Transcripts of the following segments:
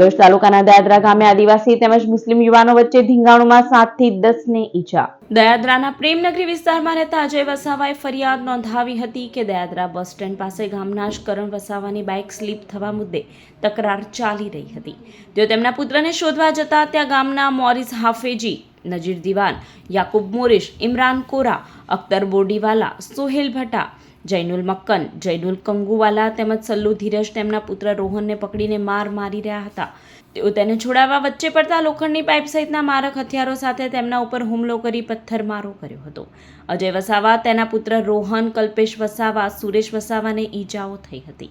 ભરૂચ તાલુકાના દયાદરા ગામે આદિવાસી તેમજ મુસ્લિમ યુવાનો વચ્ચે ધીંગાણુમાં સાતથી દસને ઈજા. દયાદરાના પ્રેમનગરી વિસ્તારમાં રહેતા અજય વસાવાએ ફરિયાદ નોંધાવી હતી કે દયાદરા બસ સ્ટેન્ડ પાસે ગામના જ કરણ વસાવાની બાઇક સ્લીપ થવા મુદ્દે તકરાર ચાલી રહી હતી. તેઓ તેમના પુત્રને શોધવા જતા ત્યાં ગામના મોરિસ હાફેજી, નજીર દિવાન, યાકુબ મોરિશ, ઇમરાન કોરા, અખ્તર બોડીવાલા, સોહેલ ભટ્ટા જૈનુલ મક્કન, જૈનુલ કંગુવાલા તેમજ સલ્લુ ધીરજ તેમના પુત્ર રોહનને પકડીને માર મારી રહ્યા હતા. તેઓ તેને છોડાવવા વચ્ચે પડતા લોખંડની પાઇપ સહિતના મારક હથિયારો સાથે તેમના ઉપર હુમલો કરી પથ્થરમારો કર્યો હતો. અજય વસાવા, તેના પુત્ર રોહન, કલ્પેશ વસાવા, સુરેશ વસાવાને ઈજાઓ થઈ હતી.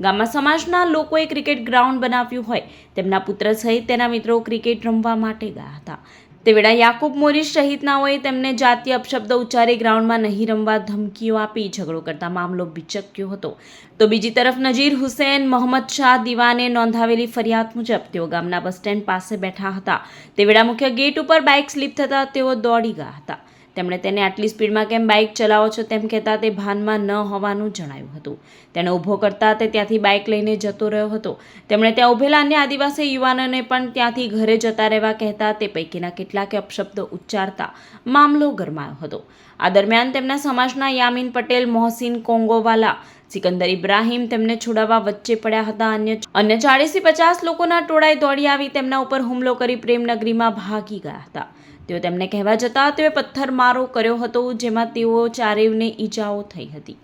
ગામમાં સમાજના લોકોએ ક્રિકેટ ગ્રાઉન્ડ બનાવ્યું હોય તેમના પુત્ર સહિત તેના મિત્રો ક્રિકેટ રમવા માટે ગયા હતા. તે વેળા યાકુબ મોરીશ સહિતનાઓએ તેમને જાતીય અપશબ્દ ઉચ્ચારી ગ્રાઉન્ડમાં નહીં રમવા ધમકીઓ આપી ઝઘડો કરતા મામલો બિચક્યો હતો. તો બીજી તરફ નજીર હુસેન, મોહમ્મદ શાહ દિવાને નોંધાવેલી ફરિયાદ મુજબ તેઓ ગામના બસ સ્ટેન્ડ પાસે બેઠા હતા. તે વેળા મુખ્ય ગેટ ઉપર બાઇક સ્લીપ થતાં તેઓ દોડી ગયા હતા. તેમણે તેને આટલી સ્પીડમાં કેમ બાઇક ચલાવો છો તેમ કહેતા તે ભાનમાં ન હોવાનું જણાવ્યું હતું. તેણે ઊભો કરતા તે ત્યાંથી બાઇક લઈને જતો રહ્યો હતો. તેમણે ત્યાં ઊભેલા અન્ય આદિવાસી યુવાનોને પણ ત્યાંથી ઘરે જતા રહેવા કહેતા તે પૈકીના કેટલાકે અપશબ્દો ઉચ્ચારતા મામલો ગરમાયો હતો. આ દરમિયાન તેમના સમાજના યામીન પટેલ, મોહસિન કોંગોવાલા, સિકંદર ઇબ્રાહીમ તેમને છોડાવવા વચ્ચે પડ્યા હતા. અન્ય અન્ય ચાળીસથી પચાસ લોકોના ટોળાએ દોડી આવી તેમના ઉપર હુમલો કરી પ્રેમનગરીમાં ભાગી ગયા હતા. તેઓ તેમને કહેવા જતા તેઓએ પથ્થરમારો કર્યો હતો જેમાં તેઓ ચારેયને ઈજાઓ થઈ હતી.